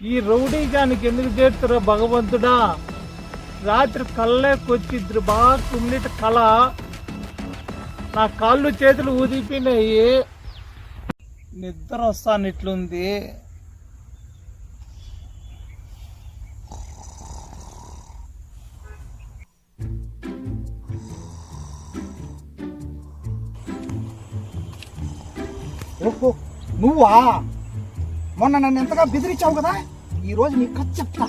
ఈ రౌడీజానికి ఎందుకు చేస్తురా భగవంతుడా? రాత్రి కళ్ళకొచ్చి బాగా కుమ్మిటి కళ నా కాళ్ళు చేతులు ఊదిపోయినాయి. నిద్ర వస్తాను ఇట్లుంది నువ్వా? మొన్న నన్ను ఎంతగా బెదిరించావు కదా? ఈ రోజు నీ కథ చెప్తా.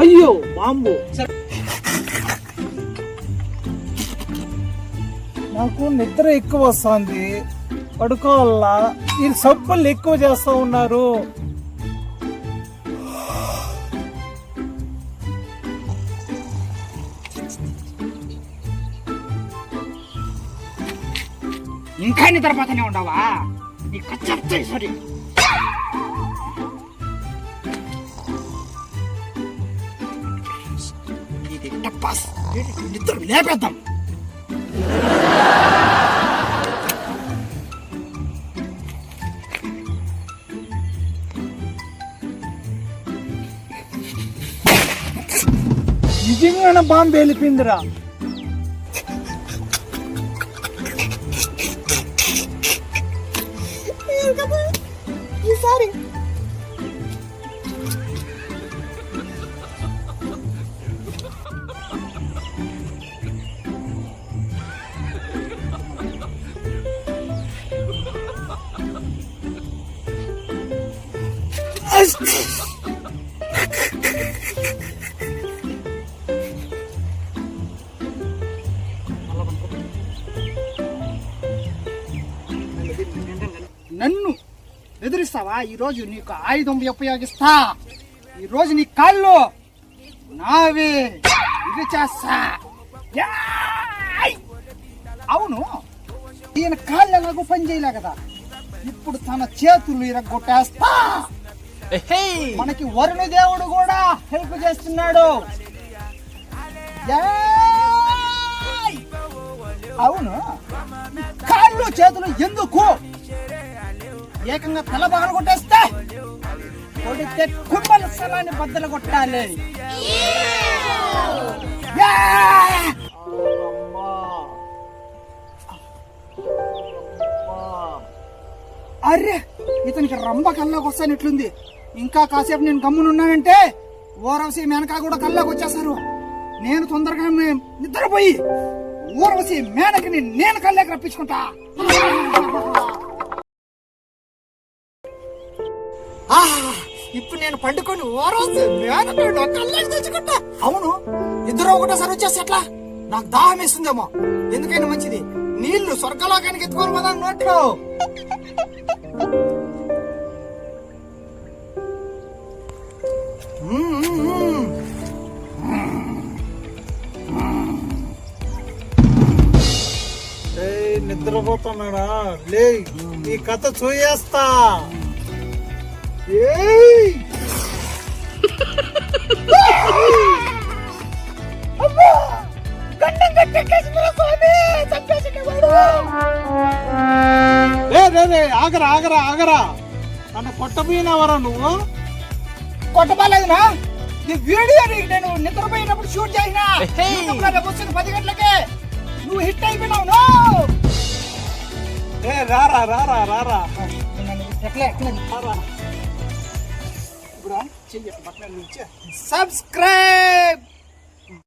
అయ్యో బాంబు నాకు నిద్ర ఎక్కువ వస్తుంది. పడుకోవాలా? ఈ సబ్బులు ఎక్కువ చేస్తూ ఉన్నారు. ఇంకా నిద్రపోతూనే ఉండవా? నీకు సరే. ఇది నిద్ర లేపేద్దాం. నిజంగానే బాంబు వెళ్ళిపోయిందిరా ఈసారి. నన్ను బెదిరిస్తావా ఈరోజు నీకు ఆయుధం ఉపయోగిస్తా. ఈరోజు నీ కాళ్ళు నావే. ఇది చేస్తా! అవును ఈయన కాళ్ళు ఎలాగో పని చేయలే కదా. ఇప్పుడు తన చేతులు ఇరగొట్టేస్తా. మనకి వరుణ దేవుడు కూడా హెల్ప్ చేస్తున్నాడు! అవును కాళ్ళు చేతులు ఎందుకు ఏకంగా తల పగల కొట్టేస్తే కొడితే కుంభల స్థలాన్ని బద్దలు కొట్టాలి. అరే ఇతనికి రంభ కల్లోకి వస్తానట్లుంది. ఇంకా కాసేపు నేను గమ్మునున్నానంటే ఓరవసి మేనకా కూడా కల్లోకి వచ్చేసారు నేను తొందరగా నిద్రపోయి ఊరవసి మేనకని నేను కల్లోకి రప్పించుకుంటా. ఇప్పుడు నేను పండుకొని ఓ రోజు తెచ్చుకుంటా. అవును ఇద్దరు ఒకటేసారి వచ్చేసి ఎట్లా? నాకు దాహం వేస్తుందేమో. ఎందుకైనా మంచిది. నీళ్ళు స్వర్గలోకానికి ఎత్తుకోరు కదా నోట్లో. మ్మ్, ఏయ్, నిద్రపోతున్నాడా? లే ఈ కథ చూయేస్తా. ఆగరా ఆగరా ఆగరా! నన్ను కొట్టపోయినావరా నువ్వు? కొట్టబాలేదునా? ఈ వీడియో నీకు నేను నిద్రపోయినప్పుడు షూట్ చేసిన. వస్తుంది పది గంటలకే. నువ్వు హిట్ అయిపోయినావు నో! ఏ రారా రారా రారా. రారా. సబ్స్క్రైబ్